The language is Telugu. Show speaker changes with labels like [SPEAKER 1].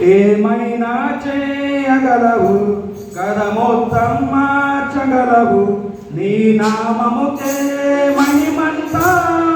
[SPEAKER 1] ఏమైనా చేయగలవు? కథ మొత్తం మార్చగలవు నీ నామముకే మహిమంతా.